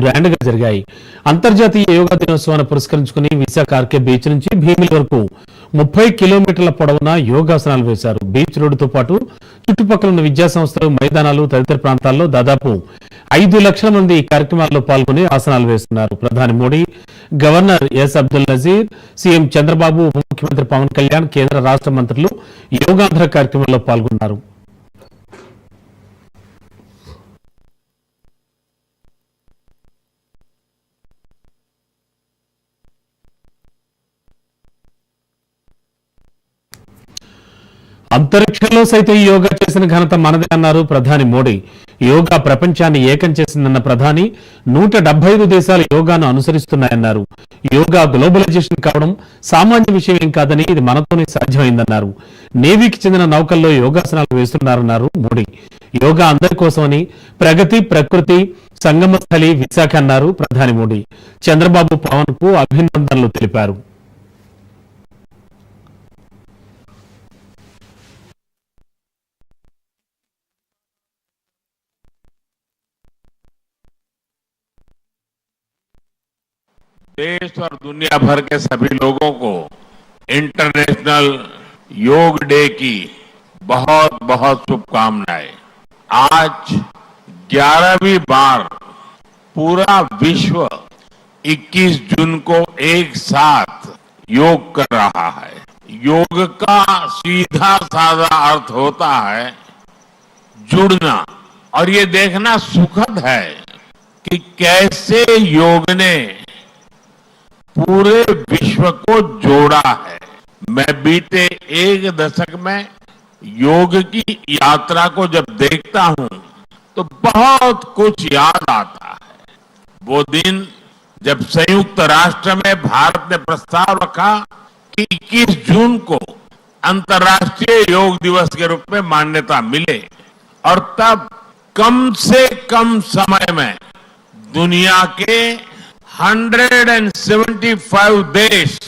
గ్రాండ్గా జరిగాయి. అంతర్జాతీయ యోగా దినోత్సవాన్ని పురస్కరించుకుని విశాఖ ఆర్కే బీచ్ నుంచి భీమిలి వరకు ముప్పై కిలోమీటర్ల పొడవున యోగాసనాలు వేశారు. బీచ్ రోడ్డుతో పాటు చుట్టుపక్కల ఉన్న విద్యా సంస్థలు మైదానాలు తదితర ప్రాంతాల్లో దాదాపు ఐదు లక్షల మంది ఈ కార్యక్రమాల్లో పాల్గొని ఆసనాలు వేస్తున్నారు. ప్రధాని Modi governor S Abdul Nazeer CM Chandrababu ఉప ముఖ్యమంత్రి పవన్ కళ్యాణ్ కేంద్ర రాష్ట్ర మంత్రులు యోగాంధ్ర కార్యక్రమంలో పాల్గొన్నారు. అంతరిక్షంలో సైతం యోగా చేసిన ఘనత మనదే అన్నారు ప్రధాని మోడీ. యోగా ప్రపంచాన్ని ఏకం చేసిందన్న ప్రధాని నూట డెబ్బై ఐదు దేశాలు యోగాను అనుసరిస్తున్నాయన్నారు. యోగా గ్లోబలైజేషన్ కావడం సామాన్య విషయం కాదని ఇది మనతోనే సాధ్యమైందన్నారు. నేవీకి చెందిన నౌకల్లో యోగాసనాలు వేస్తున్నారన్నారు మోడీ. యోగా అందరి కోసమని ప్రగతి ప్రకృతి సంగమస్థలి విశాఖ అన్నారు ప్రధాని మోడీ. చంద్రబాబు పవన్కు అభినందనలు తెలిపారు. देश और दुनिया भर के सभी लोगों को इंटरनेशनल योग डे की बहुत बहुत शुभकामनाएँ। आज ग्यारहवीं बार पूरा विश्व 21 जून को एक साथ योग कर रहा है। योग का सीधा साधा अर्थ होता है जुड़ना। और ये देखना सुखद है कि कैसे योग ने पूरे विश्व को जोड़ा है। मैं बीते एक दशक में योग की यात्रा को जब देखता हूँ तो बहुत कुछ याद आता है। वो दिन जब संयुक्त राष्ट्र में भारत ने प्रस्ताव रखा कि 21 जून को अंतर्राष्ट्रीय योग दिवस के रूप में मान्यता मिले, और तब कम से कम समय में दुनिया के 175 देश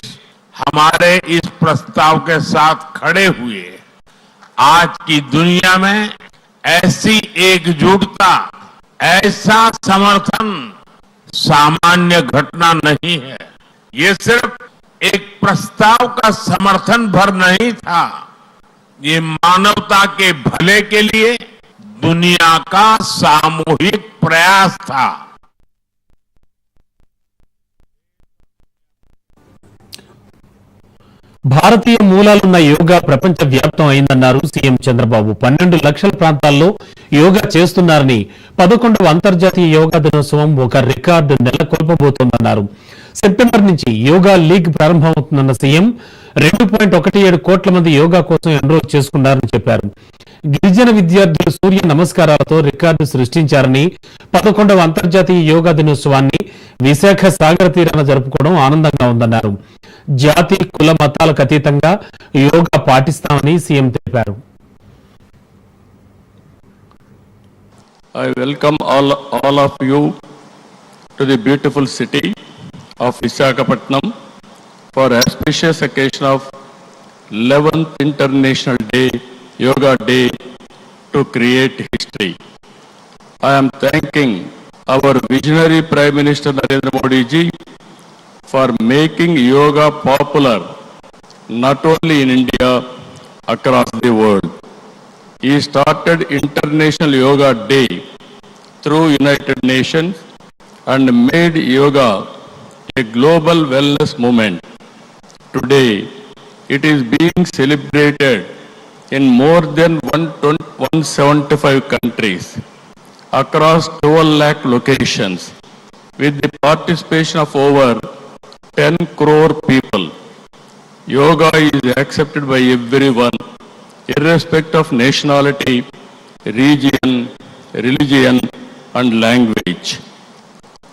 हमारे इस प्रस्ताव के साथ खड़े हुए। आज की दुनिया में ऐसी एकजुटता, ऐसा समर्थन सामान्य घटना नहीं है। ये सिर्फ़ एक प्रस्ताव का समर्थन भर नहीं था। ये मानवता के भले के लिए दुनिया का सामूहिक प्रयास था। భారతీయ మూలాలున్న యోగా ప్రపంచ వ్యాప్తం అయిందన్నారు సీఎం చంద్రబాబు. పన్నెండు లక్షల ప్రాంతాల్లో యోగా చేస్తున్నారని పదకొండవ అంతర్జాతీయ యోగా దినోత్సవం ఒక రికార్డు నెలకొల్పబోతోందన్నారు సెప్టెంబర్ నుంచి యోగా లీగ్ ప్రారంభమవుతుందన్న సీఎం రెండు పాయింట్ ఒకటి ఏడు కోట్ల మంది యోగా కోసం ఎన్రోల్ చేసుకున్నారని చెప్పారు. గిరిజన విద్యార్థులు సూర్య నమస్కారాలతో రికార్డు సృష్టించారని పదకొండవ అంతర్జాతీయ యోగా దినోత్సవాన్ని విశాఖ సాగర తీరాన జరుపుకోవడం ఆనందంగా ఉందన్నారు. జాతి కుల మతాలకు అతీతంగా యోగా పాటిస్తామని సీఎం తెలిపారు I welcome all all of you to the beautiful city of Visakhapatnam for auspicious occasion of eleventh international day yoga day to create history I'm thanking our visionary prime minister Narendra Modiji for making yoga popular not only in India, across the world. He started International Yoga Day through United Nations and made yoga a global wellness movement. Today, it is being celebrated in more than 120 175 countries across 12 lakh locations with the participation of over 10 crore people. Yoga is accepted by everyone, irrespective of nationality, region, religion, and language.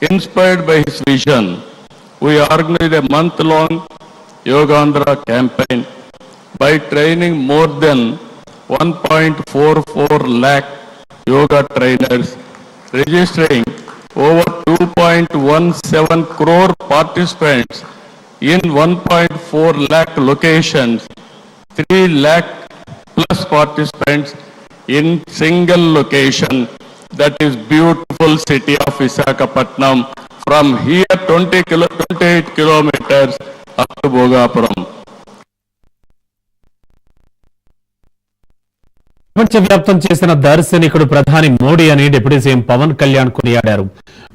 Inspired by his vision, we organized a month-long Yogandhra campaign by training more than 1.44 lakh yoga trainers, registering over 2.17 crore participants in 1.4 lakh locations, 3 lakh plus participants in single location that is beautiful city of Visakhapatnam. From here 20 kilo, 28 kilometers up to Bhogapuram. ప్రపంచవ్యాప్తం చేసిన దార్శనికుడు ప్రధాని మోడీ అని deputy CM Pawan Kalyan కొనియాడారు.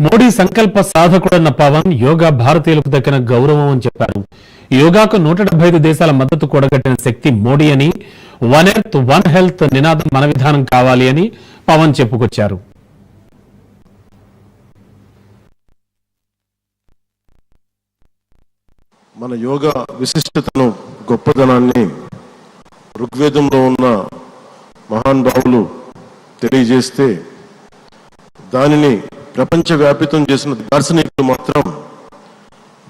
మోడీ సంకల్ప సాధకుడన్న పవన్ యోగా భారతీయులకు దక్కిన గౌరవం అని చెప్పారు. యోగాకు నూట దేశాల మద్దతు కూడగట్టిన శక్తి మోడీ అని వన్ ఎర్త్ వన్ హెల్త్ నినాదం మన విధానం కావాలి అని పవన్ చెప్పుకొచ్చారు. మన యోగా విశిష్టతను గొప్పదనాన్ని ఋగ్వేదంలో ఉన్న మహానుభావులు తెలియజేస్తే దానిని ప్రపంచవ్యాపితం చేసిన దార్శనికులు మాత్రం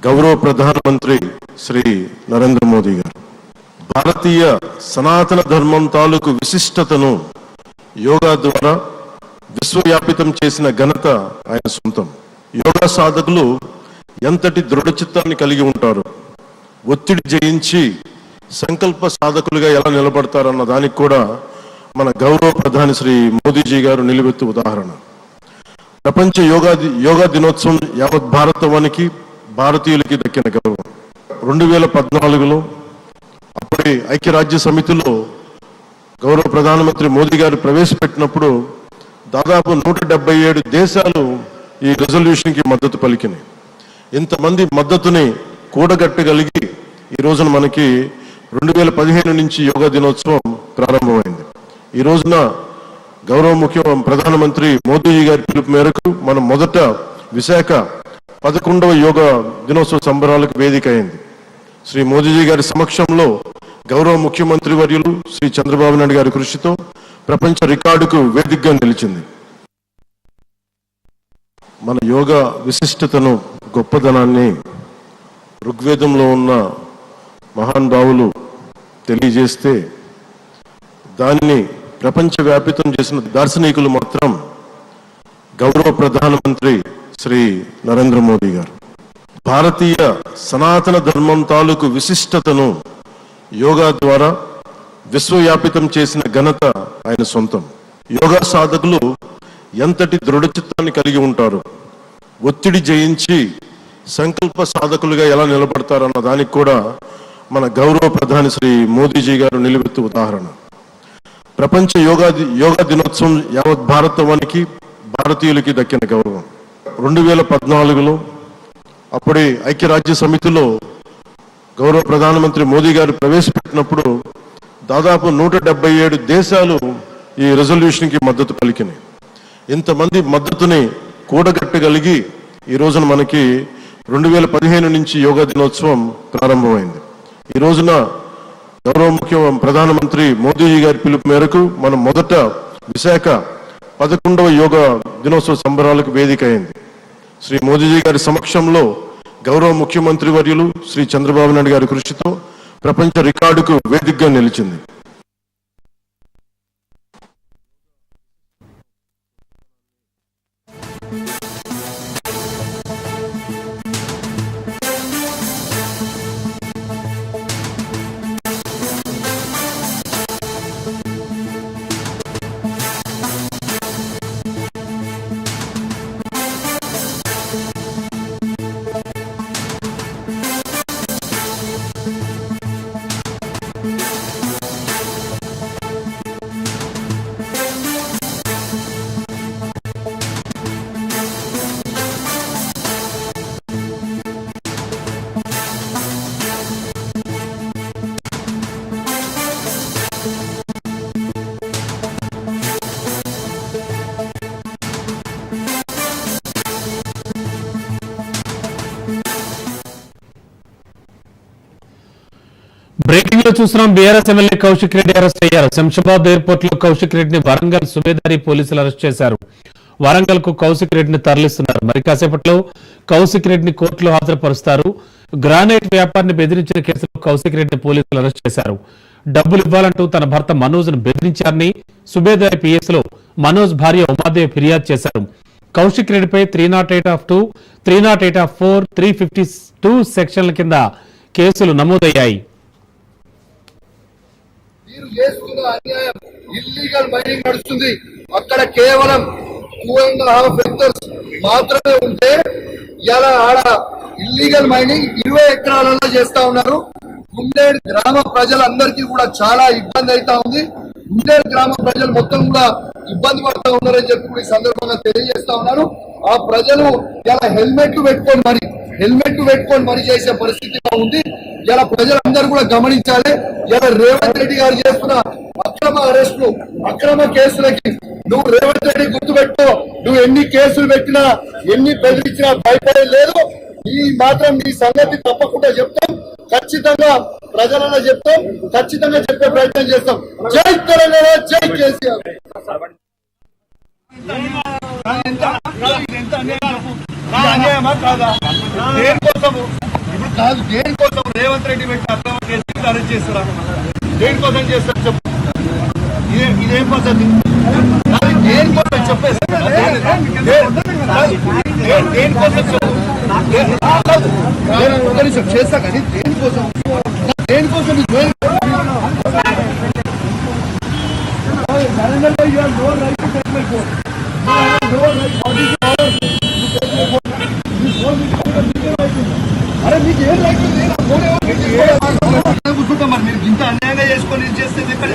గౌరవ ప్రధానమంత్రి శ్రీ నరేంద్ర మోదీ గారు. భారతీయ సనాతన ధర్మం తాలూకు విశిష్టతను యోగా ద్వారా విశ్వవ్యాపితం చేసిన ఘనత ఆయన సొంతం. యోగా సాధకులు ఎంతటి దృఢచిత్తాన్ని కలిగి ఉంటారు? ఒత్తిడి జయించి సంకల్ప సాధకులుగా ఎలా నిలబడతారన్న దానికి కూడా మన గౌరవ ప్రధాని శ్రీ మోదీజీ గారు నిలువెత్తు ఉదాహరణ. ప్రపంచ యోగా యోగా దినోత్సవం యావత్ భారతవానికి భారతీయులకి దక్కిన గౌరవం. రెండు వేల పద్నాలుగులో అప్పటి ఐక్యరాజ్య సమితిలో గౌరవ ప్రధానమంత్రి మోదీ గారు ప్రవేశపెట్టినప్పుడు దాదాపు నూట డెబ్బై ఏడు దేశాలు ఈ రెజల్యూషన్కి మద్దతు పలికినాయి. ఇంతమంది మద్దతుని కూడగట్టగలిగి ఈ రోజున మనకి రెండు వేల పదిహేను నుంచి యోగా దినోత్సవం ప్రారంభమైంది. ఈ రోజున గౌరవ ముఖ్య ప్రధానమంత్రి మోదీజీ గారి పిలుపు మేరకు మనం మొదట విశాఖ పదకొండవ యోగ దినోత్సవ సంబరాలకు వేదిక అయింది. శ్రీ మోదీజీ గారి సమక్షంలో గౌరవ ముఖ్యమంత్రి వర్యులు శ్రీ చంద్రబాబు నాయుడు గారి కృషితో ప్రపంచ రికార్డుకు వేదికగా నిలిచింది. మన యోగా విశిష్టతను గొప్పదనాన్ని ఋగ్వేదంలో ఉన్న మహానుభావులు తెలియజేస్తే దాన్ని ప్రపంచవ్యాపితం చేసిన దార్శనికులు మాత్రం గౌరవ ప్రధానమంత్రి శ్రీ నరేంద్ర మోదీ గారు. భారతీయ సనాతన ధర్మం తాలూకు విశిష్టతను యోగా ద్వారా విశ్వవ్యాపితం చేసిన ఘనత ఆయన సొంతం. యోగా సాధకులు ఎంతటి దృఢచిత్తాన్ని కలిగి ఉంటారు ఒత్తిడి జయించి సంకల్ప సాధకులుగా ఎలా నిలబడతారన్న దానికి కూడా మన గౌరవ ప్రధాని శ్రీ మోదీజీ గారు నిలబెత్తు ఉదాహరణ. ప్రపంచ యోగా యోగా దినోత్సవం యావత్ భారతవానికి భారతీయులకి దక్కిన గౌరవం. రెండు వేల పద్నాలుగులో అప్పటి ఐక్యరాజ్య సమితిలో గౌరవ ప్రధానమంత్రి మోదీ గారు ప్రవేశపెట్టినప్పుడు దాదాపు నూట డెబ్బై ఏడు దేశాలు ఈ రెజల్యూషన్కి మద్దతు పలికినాయి. ఇంతమంది మద్దతుని కూడగట్టగలిగి ఈ రోజున మనకి రెండు వేల పదిహేను నుంచి యోగా దినోత్సవం ప్రారంభమైంది. ఈ రోజున గౌరవ ముఖ్య ప్రధానమంత్రి మోదీజీ గారి పిలుపు మేరకు మనం మొదట విశాఖ పదకొండవ యోగ దినోత్సవ సంబరాలకు వేదిక అయింది. శ్రీ మోదీజీ గారి సమక్షంలో గౌరవ ముఖ్యమంత్రి వర్యులు శ్రీ చంద్రబాబు నాయుడు గారి కృషితో ప్రపంచ రికార్డుకు వేదికగా నిలిచింది. బ్రేకింగ్లో చూస్తున్నాం BRS MLA Kaushik Reddy arrest అయ్యారు. శంషాబాద్ ఎయిర్పోర్ట్లో కౌశిక్ రెడ్డిని వరంగల్ సుబేదారి పోలీసులు అరెస్ట్ చేశారు. వరంగల్కు కౌశిక్ రెడ్డిని తరలిస్తున్నారు. మరి కాసేపట్లో కౌశిక్ రెడ్డిని కోర్టులో హాజరుపరుస్తారు. గ్రానైట్ వ్యాపారిని బెదిరించిన కేసులో కౌశిక్ రెడ్డిని పోలీసులు అరెస్ట్ చేశారు. డబ్బులు ఇవ్వాలంటూ తన భర్త మనోజ్ను బెదిరించారని సుబేదారి పిఎస్లో మనోజ్ భార్య ఉమాదేవి ఫిర్యాదు చేశారు. కౌశిక్ రెడ్డిపై three naught eight of two three naught eight of four three fifty two సెక్షన్ల కింద కేసులు నమోదయ్యాయి. చేస్తున్న అన్యాయం ఇల్లీగల్ మైనింగ్ నడుస్తుంది. అక్కడ కేవలం టూ అండ్ హాఫ్ హెక్టర్స్ మాత్రమే ఉంటే ఇలా ఆడ ఇల్లీగల్ మైనింగ్ ఇరవై ఎకరాలలో చేస్తా ఉన్నారు. గుండేడు గ్రామ ప్రజలందరికీ కూడా చాలా ఇబ్బంది అవుతా ఉంది. గుండేడు గ్రామ ప్రజలు మొత్తం కూడా ఇబ్బంది పడుతూ ఉన్నారని చెప్పి ఈ సందర్భంగా తెలియజేస్తా ఉన్నారు. ఆ ప్రజలు ఇలా హెల్మెట్లు పెట్టుకొని మరి హెల్మెట్ పెట్టుకొని పనిచేసే చేసే పరిస్థితిగా ఉంది. ఇలా ప్రజలందరూ కూడా గమనించాలి. ఇలా రేవంత్ రెడ్డి గారు చేస్తున్న అక్రమ అరెస్టులు అక్రమ కేసులకి నువ్వు రేవంత్ రెడ్డి గుర్తుపెట్టుకో. నువ్వు ఎన్ని కేసులు పెట్టినా ఎన్ని బెదిరించినా భయపడే లేదు. ఈ మాత్రం నీ సంగతి తప్పకుండా చెప్తాం. ఖచ్చితంగా ప్రజలలో చెప్తాం. ఖచ్చితంగా చెప్పే ప్రయత్నం చేస్తాం. జై తెలంగాణ జై కేసీఆర్. అన్యాయమా కాదా? దేనికోసము? ఇప్పుడు కాదు దేనికోసం రేవంత్ రెడ్డి పెట్టి అక్రమ కేసు అరెస్ట్ చేస్తారా దేనికోసం చేస్తారు చెప్పు. ఇదే ఇదేం పద్ధతి? దేనికోసం చెప్పేసి దేనికోసం చెప్పు? నేను నిమిషం చేస్తా కానీ దేనికోసం ఈ దేని- అరే మీకు ఏం రైట్ ఉంది? నా ఫోన్ ఎవరు తీసుకోలేదు? ఎక్కడ కూర్చుంటాం మరి మీరు ఇంత అన్యాయంగా చేసుకొని ఇది చేస్తే ఇది ఎక్కడ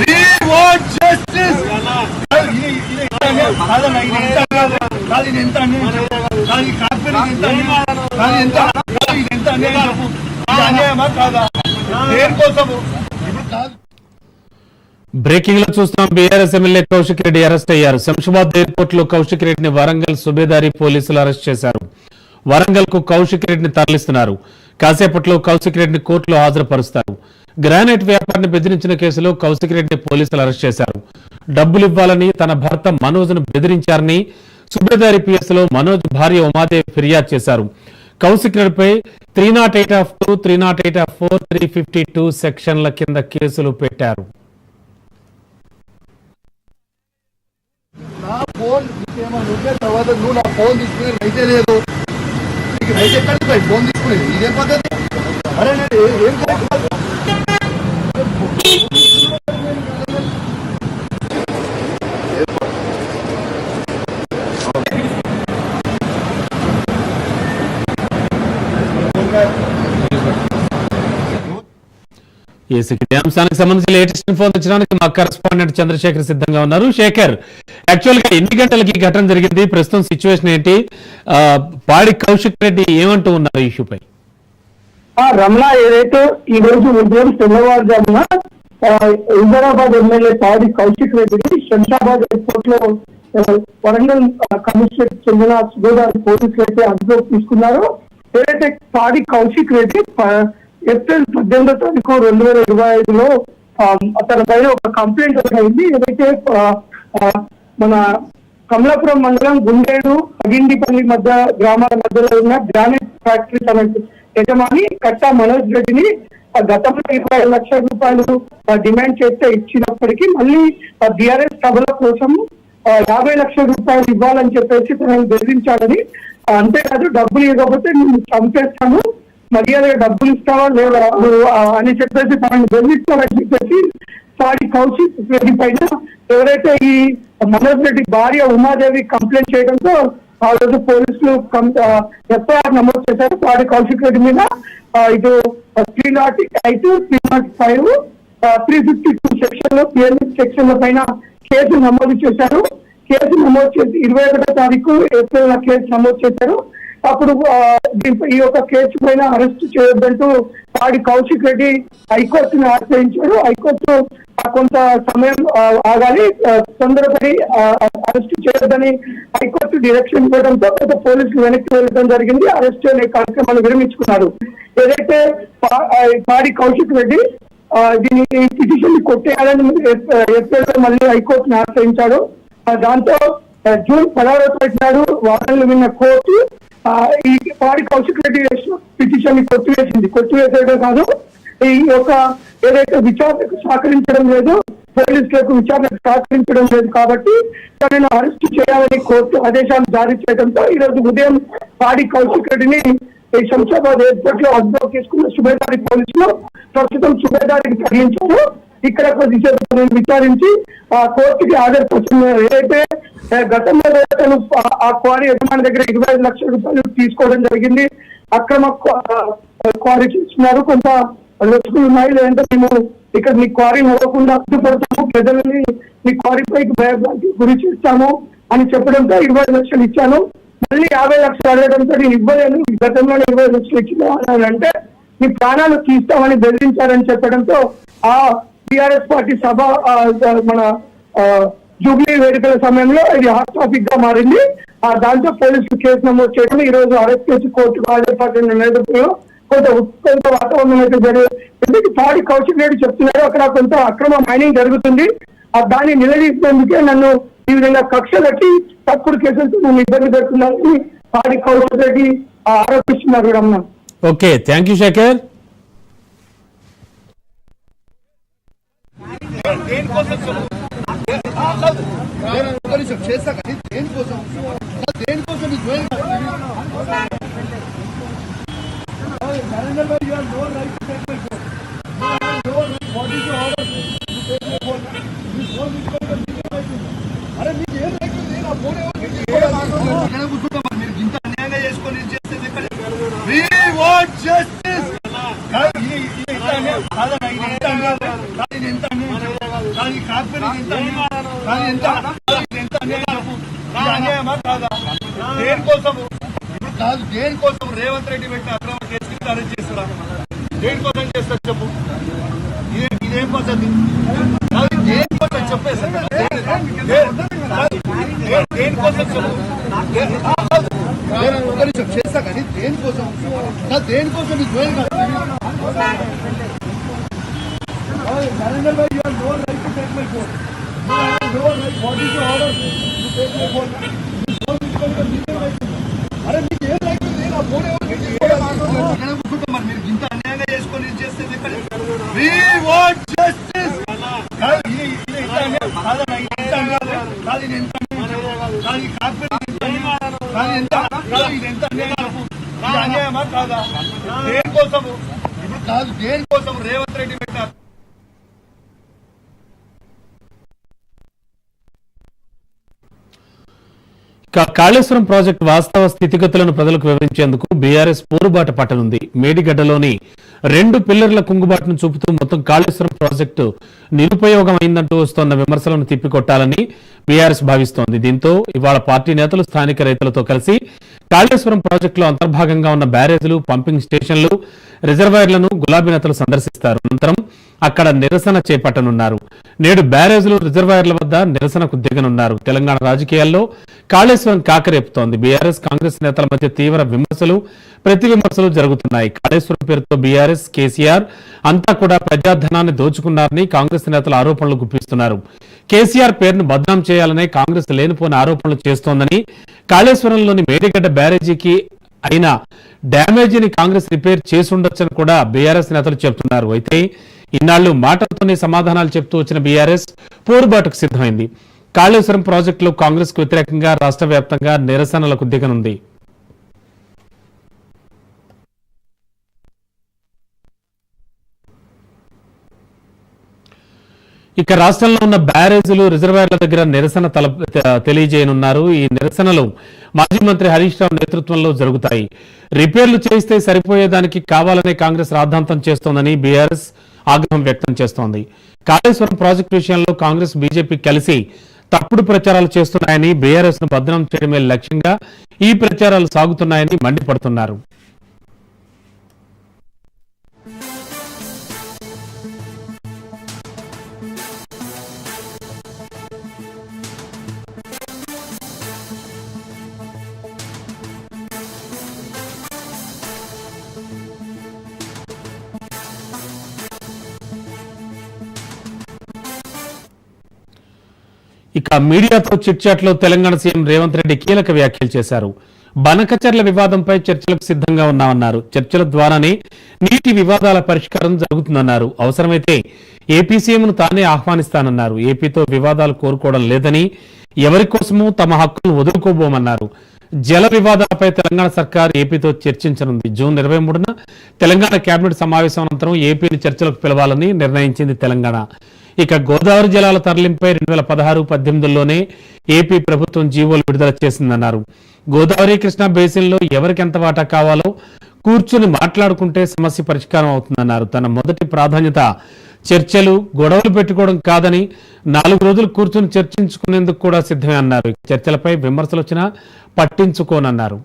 We want justice. కాదు, ఇది- ఇది ఎంత అన్యాయం? కాదన్నా, ఇది ఎంత అన్యాయం? కాదు, ఇది ఎంత అన్యాయం? కాదు, ఈ కార్పొరేట్ ఎంత అన్యాయం? కాదు, ఎంత కాదు, ఇది ఎంత అన్యాయం చెప్పు. ఇది అన్యాయమా కాదా దేనికోసము ఇప్పుడు కాదు బ్రేకింగ్లో చూస్తున్నాం BRS MLA Kaushik Reddy arrest అయ్యారు. శంషాబాద్ ఎయిర్పోర్ట్లో కౌశిక్ రెడ్డిని వరంగల్ సుబేదారి పోలీసులు అరెస్ట్ చేశారు. వరంగల్కు కౌశిక్ రెడ్డిని తరలిస్తున్నారు. కాసేపట్లో కౌశిక్ రెడ్డిని కోర్టులో హాజరుపరుస్తారు. గ్రానైట్ వ్యాపారిని బెదిరించిన కేసులో కౌశిక్ రెడ్డిని పోలీసులు అరెస్ట్ చేశారు. డబ్బులు ఇవ్వాలని తన భర్త మనోజ్ను బెదిరించారని సుబేదారి పిఎస్లో మనోజ్ భార్య ఉమాదేవి ఫిర్యాదు చేశారు. కౌశిక్ రెడ్డిపై three naught eight of two three naught eight of four three fifty two సెక్షన్ల కింద కేసులు పెట్టారు. నా ఫోన్ ఉంటే తర్వాత నువ్వు నా ఫోన్ తీసుకునే రైతే లేదు. నీకు రైట్ ఎక్కడ ఫోన్ తీసుకునేది. ఇదే పద్ధతి. అరే నేను ఏ- ఈ అంశానికి సంబంధించి లేటెస్ట్ ఇన్ఫో మా కరెస్పాండెంట్ చంద్రశేఖర్ సిద్ధంగా ఉన్నారు. శేఖర్ యాక్చువల్గా ఎన్ని గంటలకి ఈ ఘటన జరిగింది? ప్రస్తుతం సిచ్యువేషన్ ఏంటి? పాడి కౌశిక్ రెడ్డి ఏమంటూ ఉన్నారు ఇష్యూపై? ఆ రమణ ఏదైతే ఈ రోజు ఉదయం తెల్లవారుజామున హైదరాబాద్ ఎమ్మెల్యే పాడి కౌశిక్ రెడ్డిని శంషాబాద్ ఎయిర్పోర్ట్లో వరంగల్ కమిషనర్ చెందిన సుబేదార్ పోలీసులు అయితే అదుపులోకి తీసుకున్నారు. ఏదైతే పాడి కౌశిక్ రెడ్డి ఏప్రిల్ పద్దెనిమిదో తారీఖు రెండు వేల ఇరవై ఐదులో అతని పైన ఒక కంప్లైంట్ అయింది. ఏదైతే మన కమలాపురం మండలం గుండేడు అగిండిపల్లి మధ్య గ్రామాల మధ్యలో ఉన్న గ్రానైట్ ఫ్యాక్టరీ తన యజమాని కట్టా మనోజ్ రెడ్డిని గతంలో ఇరవై ఐదు లక్షల రూపాయలు డిమాండ్ చేస్తే ఇచ్చినప్పటికీ మళ్ళీ బీఆర్ఎస్ సభల కోసం యాభై లక్షల రూపాయలు ఇవ్వాలని చెప్పేసి తనని బెదిరించాలని అంతేకాదు డబ్బులు ఇవ్వకపోతే నేను చంపేస్తాను మర్యాదగా డబ్బులు ఇస్తావా లేదా నువ్వు, అని చెప్పేసి తనని బెదిరిస్తానని చెప్పేసి సారీ కౌశిక్ రెడ్డి పైన ఎవరైతే ఈ మనోజ్ రెడ్డి భార్య ఉమాదేవి కంప్లైంట్ చేయడంతో ఆ రోజు పోలీసులు ఎఫ్ఐఆర్ నమోదు చేశారు. సారీ కౌశిక్ రెడ్డి మీద ఇటు three naught eight three naught five three fifty two సెక్షన్లో పిఎన్ఎస్ సెక్షన్ పైన కేసు నమోదు చేశారు. కేసు నమోదు చేసి ఇరవై ఒకటో తారీఖు ఏప్రిల్ కేసు నమోదు చేశారు. అప్పుడు ఈ యొక్క కేసు పైన అరెస్ట్ చేయొద్దంటూ వాడి కౌశిక్ రెడ్డి హైకోర్టును ఆశ్రయించాడు హైకోర్టు ఆ కొంత సమయం ఆగాలి. తొందరపడి అరెస్ట్ చేయొద్దని హైకోర్టు డైరెక్షన్ ఇవ్వడంతో కొంత పోలీసులు వెనక్కి వెళ్ళడం జరిగింది. అరెస్ట్ అనే కార్యక్రమాలు విరమించుకున్నారు. ఏదైతే పా- పాడి కౌశిక్ రెడ్డి దీని పిటిషన్ కొట్టేయాలని ఏప్రిల్ మళ్ళీ హైకోర్టుని ఆశ్రయించాడు దాంతో జూన్ పదహారో తారీఖు నాడు వాదనలు విన్న కోర్టు ఈ పాడి కౌశిక్ రెడ్డి వేసిన పిటిషన్ని కొట్టివేసింది. కొట్టివేసేయడం కాదు ఈ యొక్క ఏదైతే విచారణకు సహకరించడం లేదు పోలీసులకు విచారణకు సహకరించడం లేదు కాబట్టి తనను అరెస్ట్ చేయాలని కోర్టు ఆదేశాలు జారీ చేయడంతో ఈ రోజు ఉదయం పాడి కౌశిక్ రెడ్డిని ఈ శంషాబాద్ ఎయిర్పోర్ట్లో అదుపులోకి తీసుకున్న సుబేదారి పోలీసులు ప్రస్తుతం సుబేదారికి తరలించారు. ఇక్కడ కొద్దిసేపు విచారించి ఆ కోర్టుకి హాజరుపరుస్తున్నారు ఏదైతే గతంలో తను ఆ- క్వారీ యజమాని దగ్గర ఇరవై ఐదు లక్షల రూపాయలు తీసుకోవడం జరిగింది. అక్రమ క్వారీ చేస్తున్నారు. కొంత లొసుగులు ఉన్నాయి. లేదంటే మేము ఇక్కడ మీ క్వారీ నడవకుండా అడ్డుపడతాము. ప్రజలని మీ క్వారీ పైకి భయభ్రాంతి గురి చేస్తాము అని చెప్పడంతో ఇరవై ఐదు లక్షలు ఇచ్చాను. మళ్ళీ యాభై లక్షలు అడగడంతో నేను ఇవ్వలేను గతంలో ఇరవై లక్షలు ఇచ్చిన అంటే మీ ప్రాణాలు తీస్తామని బెదిరించారని చెప్పడంతో ఆ టిఆర్ఎస్ పార్టీ సభ మన ఆ, జూబ్లీ వేడుకల సమయంలో ఇది హాట్ టాపిక్గా మారింది. ఆ దాంతో పోలీసులు కేసు నమోదు చేయడం ఈ రోజు అరెస్ట్ చేసి కోర్టుకు హాజరుపడిన నేతృత్వంలో కొంత ఉత్కంఠ వాతావరణం అయితే జరిగింది. ఎందుకు పాడి కౌశిక్ రెడ్డి చెప్తున్నారు? అక్కడ కొంత అక్రమ మైనింగ్ జరుగుతుంది. ఆ దాన్ని నిలదీసినందుకే నన్ను ఈ విధంగా కక్ష కట్టి తప్పుడు కేసులతో నన్ను ఇబ్బంది పెడుతున్నారని పాడి కౌశిక్ రెడ్డి ఆ, ఆరోపిస్తున్నారు Ramana. Okay thank you Sekhar. దేనికోసం చెప్పు ఆ, చేస్తా కానీ దేనికోసం దేనికోసం నరేంద్ర భాయ్ నో రైట్ అరే మీకు ఏం రైట్ నా ఫోన్ కూర్చుంటాం మీరు ఇంత అన్యాయంగా చేసుకొని చేస్తే ఎక్కడ జస్టిస్ ఇది ఎంత అన్యాయం ఎంత అన్యాయం కానీ ఇది ఎంత కానీ ఎంత? ఎంత అన్యాయమా కాదా? దేనికోసం? ఇప్పుడు కాదు దేనికోసం రేవంత్ రెడ్డి పెట్టిన అక్రమ కేసు కింద అరెస్ట్ చేస్తారా దేనికోసం చేస్తారు చెప్పు? ఇదే ఇదేం పద్ధతి? కాదు దేనికోసం చెప్పేసారు దేనికోసం చెప్పు? నేను ఒక్క నిమిషం చేస్తా కానీ దేనికోసం? కాదు, దేనికోసం ఈ ద్వయం కాదు. నరేంద్ర భాయ్ take my phone. No, I take my like, what is your order? You take my phone. అరే మీకు ఏం ఉంది నా ఫోన్ కూర్చుంటాం మీరు ఇంత అన్యాయంగా చేసుకొని చేస్తే ఎక్కడ వి వాంట్ జస్టిస్ కాదు ఇది ఇది ఎంత అన్యాయం అన్యాయం కాదు ఇది ఎంత అన్యాయం కాదు ఇది కాదు ఎంత కాదు ఇది ఎంత అన్యాయం అన్యాయమా కాదా దేనికోసము ఇప్పుడు కాదు దేనికోసం రేవంత్ రెడ్డి పెట్టిన ఇక కాళేశ్వరం ప్రాజెక్టు వాస్తవ స్థితిగతులను ప్రజలకు వివరించేందుకు బీఆర్ఎస్ పోరుబాట పట్టనుంది. మేడిగడ్డలోని రెండు పిల్లర్ల కుంగుబాటును చూపుతూ మొత్తం కాళేశ్వరం ప్రాజెక్టు నిరుపయోగం అయిందంటూ వస్తోన్న విమర్శలను తిప్పికొట్టాలని బీఆర్ఎస్ భావిస్తోంది. దీంతో ఇవాళ పార్టీ నేతలు స్థానిక రైతులతో కలిసి కాళేశ్వరం ప్రాజెక్టులో అంతర్భాగంగా ఉన్న బ్యారేజీలు పంపింగ్ స్టేషన్లు రిజర్వాయర్లను గులాబీ నేతలు సందర్శిస్తారు. అనంతరం అక్కడ నిరసన చేపట్టనున్నారు. నేడు బ్యారేజ్లు రిజర్వాయర్ల వద్ద నిరసనకు దిగనున్నారు తెలంగాణ రాజకీయాల్లో కాళేశ్వరం కాకరేపుతోంది. బీఆర్ఎస్ కాంగ్రెస్ నేతల మధ్య తీవ్ర విమర్శలు ప్రతి విమర్శలు జరుగుతున్నాయి. కాళేశ్వరం పేరుతో బీఆర్ఎస్ కేసీఆర్ అంతా కూడా ప్రజాధనాన్ని దోచుకున్నారని కాంగ్రెస్ నేతలు ఆరోపణలు గుప్పిస్తున్నారు. కేసీఆర్ పేరును బద్నాం చేయాలనే కాంగ్రెస్ లేనిపోని ఆరోపణలు చేస్తోందని కాళేశ్వరంలోని మేడిగడ్డ బ్యారేజీకి అయిన డ్యామేజీని కాంగ్రెస్ రిపేర్ చేసుండొచ్చని కూడా బీఆర్ఎస్ నేతలు చెబుతున్నారు. అయితే ఇన్నాళ్ళు మాటలతోనే సమాధానాలు చెప్తూ వచ్చిన బీఆర్ఎస్ పోరుబాటుకు సిద్ధమైంది. కాళేశ్వరం ప్రాజెక్టులో కాంగ్రెస్కు వ్యతిరేకంగా రాష్ట్ర వ్యాప్తంగా నిరసనలకు దిగనుంది. ఇక రాష్ట్రంలో ఉన్న బ్యారేజీలు రిజర్వాయర్ల దగ్గర నిరసన తల తెలియజేయనున్నారు. ఈ నిరసనలు మాజీ మంత్రి హరీష్ రావు నేతృత్వంలో జరుగుతాయి. రిపేర్లు చేస్తే సరిపోయేదానికి కావాలనే కాంగ్రెస్ రాద్ధాంతం చేస్తోందని బీఆర్ఎస్ ఆగ్రహం వ్యక్తం చేస్తోంది. కాళేశ్వరం ప్రాజెక్టు విషయంలో కాంగ్రెస్ బీజేపీ కలిసి తప్పుడు ప్రచారాలు చేస్తున్నాయని బీఆర్ఎస్ను బదనాం చేయడమే లక్ష్యంగా ఈ ప్రచారాలు సాగుతున్నాయని మండిపడుతున్నారు. ఇక మీడియాతో చిట్చాట్లో తెలంగాణ సీఎం రేవంత్ రెడ్డి కీలక వ్యాఖ్యలు చేశారు. బనకచర్ల వివాదంపై చర్చలకు సిద్ధంగా ఉన్నామన్నారు. చర్చల ద్వారానే నీటి వివాదాల పరిష్కారం జరుగుతుందన్నారు. అవసరమైతే ఏపీ సీఎంను తానే ఆహ్వానిస్తానన్నారు. ఏపీతో వివాదాలు కోరుకోవడం లేదని ఎవరి కోసమూ తమ హక్కును వదులుకోబోమన్నారు. జల వివాదాలపై తెలంగాణ సర్కార్ ఏపీతో చర్చించనుంది. జూన్ ఇరవై మూడున తెలంగాణ కేబినెట్ సమావేశం అనంతరం ఏపీని చర్చలకు పిలవాలని నిర్ణయించింది తెలంగాణ. ఇక గోదావరి జలాల తరలింపై రెండు వేల పదహారు పద్దెనిమిదిలోనే ఏపీ ప్రభుత్వం జీవోలు విడుదల చేసిందన్నారు. గోదావరి కృష్ణా బేసిన్లో ఎవరికి ఎంత వాటా కావాలో కూర్చుని మాట్లాడుకుంటే సమస్య పరిష్కారం అవుతుందన్నారు. తన మొదటి ప్రాధాన్యత చర్చలు గొడవలు పెట్టుకోవడం కాదని నాలుగు రోజులు కూర్చుని చర్చించుకునేందుకు కూడా సిద్ధమే అన్నారు. చర్చలపై విమర్శలు వచ్చినా పట్టించుకోనన్నారు.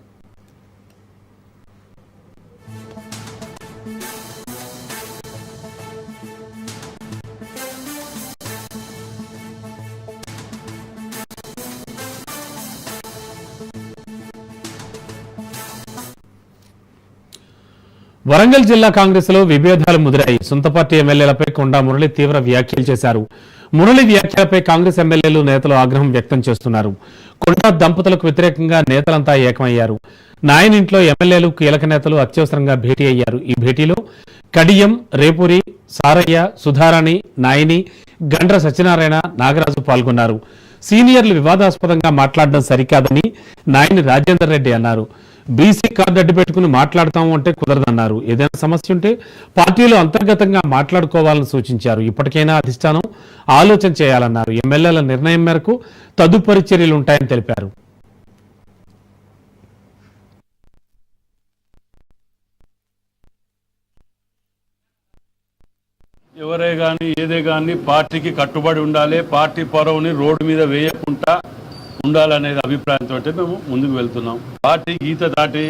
వరంగల్ జిల్లా కాంగ్రెస్లో విభేదాలు ముదిరాయి. సొంత పార్టీ ఎమ్మెల్యేలపై కొండా మురళి తీవ్ర వ్యాఖ్యలు చేశారు. మురళి వ్యాఖ్యలపై కాంగ్రెస్ ఎమ్మెల్యేలు నేతలు ఆగ్రహం వ్యక్తం చేస్తున్నారు. కొండా దంపతులకు వ్యతిరేకంగా నేతలంతా ఏకమయ్యారు. నాయనింట్లో ఎమ్మెల్యేలు కీలక నేతలు అత్యవసరంగా భేటీ అయ్యారు. ఈ భేటీలో కడియం రేపూరి సారయ్య సుధారాణి నాయని గండ్ర సత్యనారాయణ నాగరాజు పాల్గొన్నారు. సీనియర్లు వివాదాస్పదంగా మాట్లాడడం సరికాదని నాయని రాజేందర్ రెడ్డి అన్నారు. బీసీ కార్డు అడ్డు పెట్టుకుని మాట్లాడతాము అంటే కుదరదన్నారు. ఏదైనా సమస్య ఉంటే పార్టీలో అంతర్గతంగా మాట్లాడుకోవాలని సూచించారు. ఇప్పటికైనా అధిష్టానం ఆలోచన చేయాలన్నారు. ఎమ్మెల్యేల నిర్ణయం మేరకు తదుపరి చర్యలు ఉంటాయని తెలిపారు. ఎవరే కానీ ఏదే కానీ పార్టీకి కట్టుబడి ఉండాలి. పార్టీ పొరవుని రోడ్డు మీద వేయకుండా ఉండాలనేది అభిప్రాయంతో మేము ముందుకు వెళ్తున్నాం. పార్టీ గీత దాటి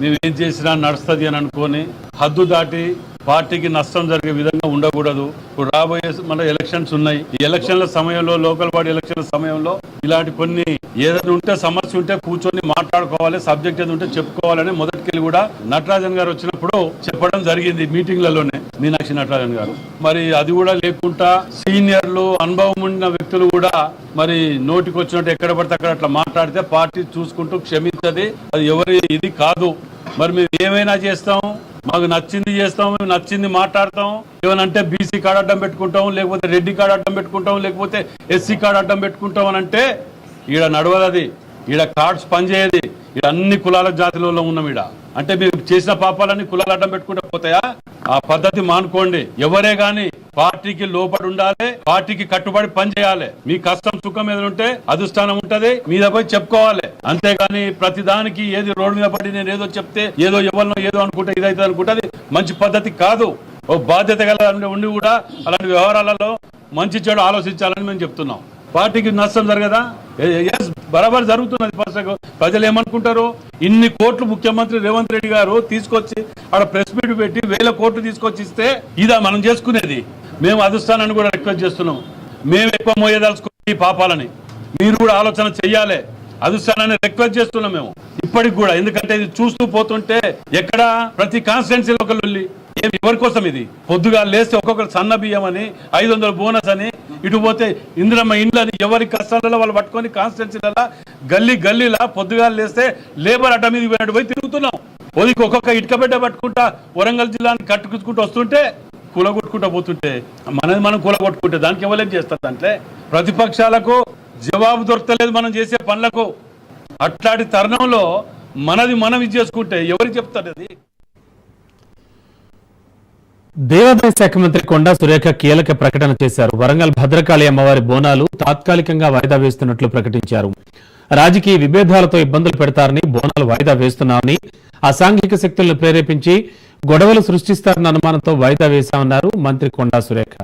నేను ఏం చేసినా నడుస్తుంది అని అనుకొని హద్దు దాటి పార్టీకి నష్టం జరిగే విధంగా ఉండకూడదు. ఇప్పుడు రాబోయే మన ఎలక్షన్స్ ఉన్నాయి. ఈ ఎలక్షన్ల సమయంలో లోకల్ బాడీ ఎలక్షన్ల సమయంలో ఇలాంటి కొన్ని ఏదైనా ఉంటే సమస్య ఉంటే కూర్చొని మాట్లాడుకోవాలి సబ్జెక్ట్ ఏది ఉంటే చెప్పుకోవాలని మొదటికెళ్ళి కూడా నటరాజన్ గారు వచ్చినప్పుడు చెప్పడం జరిగింది మీటింగ్లలోనే. మీనాక్షి నటరాజన్ గారు. మరి అది కూడా లేకుండా సీనియర్లు అనుభవం ఉన్న వ్యక్తులు కూడా మరి నోటికి వచ్చినట్టు ఎక్కడ పడితే అక్కడ అట్లా మాట్లాడితే పార్టీ చూసుకుంటూ క్షమించది. అది ఎవరి ఇది కాదు. మరి మేము ఏమైనా చేస్తాం? మాకు నచ్చింది చేస్తాం మేము నచ్చింది మాట్లాడతాం. ఏమనంటే బీసీ కార్డు అడ్డం పెట్టుకుంటాం లేకపోతే రెడ్డి కార్డు అడ్డం పెట్టుకుంటాం లేకపోతే ఎస్సీ కార్డు అడ్డం పెట్టుకుంటాం అని అంటే ఈడ నడవదది. ఈడ కార్డ్స్ పనిచేయది. ఈడ అన్ని కులాల జాతిలో ఉన్నాం ఈడ. అంటే మీరు చేసిన పాపాలన్నీ కులాలు అడ్డం పెట్టుకుంటే పోతాయా? ఆ పద్ధతి మానుకోండి. ఎవరే గాని పార్టీకి లోపడి ఉండాలి పార్టీకి కట్టుబడి పని చేయాలి. మీ కష్టం సుఖం ఏదైనా ఉంటే అధిష్టానం ఉంటది మీద పోయి చెప్పుకోవాలి. అంతేగాని ప్రతి దానికి ఏది రోడ్డు మీద పడి నేను ఏదో చెప్తే ఏదో ఎవరినో ఏదో అనుకుంటే ఇదైతే అనుకుంటే మంచి పద్ధతి కాదు. ఓ బాధ్యత గల ఉండి కూడా అలాంటి వ్యవహారాలలో మంచి చెడు ఆలోచించాలని మేము చెప్తున్నాం. పార్టీకి నష్టం జరగదా? ఎస్ బరాబర్ జరుగుతున్నది పర్సకు ప్రజలు ఏమనుకుంటారు? ఇన్ని కోట్లు ముఖ్యమంత్రి రేవంత్ రెడ్డి గారు తీసుకొచ్చి ఆడ ప్రెస్ మీట్ పెట్టి వేల కోట్లు తీసుకొచ్చి ఇస్తే ఇదా మనం చేసుకునేది. మేము అధిష్టానాన్ని కూడా రిక్వెస్ట్ చేస్తున్నాం. మేము ఎక్కువ మోయదలుచుకున్న ఈ పాపాలని. మీరు కూడా ఆలోచన చెయ్యాలి. అధిష్టానాన్ని రిక్వెస్ట్ చేస్తున్నాం మేము. ఇప్పటికి కూడా. ఎందుకంటే ఇది చూస్తూ పోతుంటే ఎక్కడ? ప్రతి కాన్స్టిట్యున్సీలో ఒకళ్ళు ఏమి? ఎవరి కోసం ఇది? పొద్దుగా లేస్తే ఒక్కొక్కరు సన్న బియ్యం అని ఐదు వందల బోనస్ అని ఇటు పోతే ఇందిరమ్మ ఇండ్లని ఎవరి కష్టాలలో వాళ్ళు పట్టుకొని కాన్స్టిట్యున్సీలలో గల్లీ గల్లీలా పొద్దుగా లేస్తే లేబర్ అడ్డ మీద పోయినట్టు పోయి తిరుగుతున్నాం. పొదికి ఒక్కొక్క ఇటుక బిడ్డ పట్టుకుంటా వరంగల్ జిల్లాని కట్టుకుంటూ వస్తుంటే కూలగొట్టుకుంటూ పోతుంటే మనది మనం కూలగొట్టుకుంటే దానికి ఎవరేం చేస్తారు అంటే ప్రతిపక్షాలకు జవాబు దొరకలేదు మనం చేసే పనులకు. అట్లాంటి తరుణంలో మనది మనం ఇది చేసుకుంటే ఎవరికి చెప్తారు అది? దేవాదాయ శాఖ మంత్రి కొండా సురేఖ కీలక ప్రకటన చేశారు. వరంగల్ భద్రకాళి అమ్మవారి బోనాలు తాత్కాలికంగా వాయిదా వేస్తున్నట్లు ప్రకటించారు. రాజకీయ విభేదాలతో ఇబ్బందులు పెడతారని బోనాలు వాయిదా వేస్తున్నామని అసాంఘిక శక్తులను ప్రేరేపించి గొడవలు సృష్టిస్తారన్న అనుమానంతో వాయిదా వేశామన్నారు మంత్రి కొండా సురేఖ.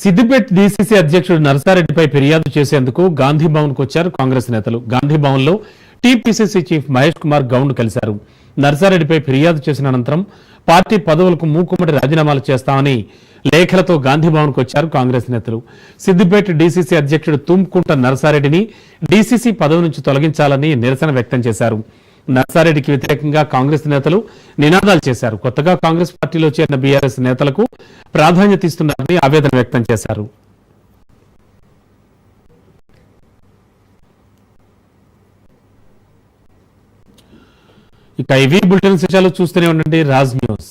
సిద్దిపేట డీసీసీ అధ్యక్షుడు నరసారెడ్డిపై ఫిర్యాదు చేసేందుకు గాంధీ భవన్కు వచ్చారు కాంగ్రెస్ నేతలు. గాంధీ భవన్లో టీపీసీసీ చీఫ్ మహేష్ కుమార్ గౌండ్ కలిశారు. నరసారెడ్డిపై ఫిర్యాదు చేసిన అనంతరం పార్టీ పదవులకు మూకుమ్మడి రాజీనామాలు చేస్తామని లేఖలతో గాంధీ కు వచ్చారు కాంగ్రెస్ నేతలు. సిద్దిపేట డీసీసీ అధ్యక్షుడు తుమ్కుంట నరసారెడ్డిని డీసీసీ పదవి నుంచి తొలగించాలని నిరసన వ్యక్తం చేశారు. నర్సారెడ్డికి వ్యతిరేకంగా కాంగ్రెస్ నేతలు నినాదాలు చేశారు. కొత్తగా కాంగ్రెస్ పార్టీలో చేరిన బీఆర్ఎస్ నేతలకు ప్రాధాన్యత ఇస్తున్నారని ఆవేదన వ్యక్తం చేశారు. ఇక ఇవి బులెటిన్ విషయాలు చూస్తూనే ఉండండి. రాజ్ న్యూస్.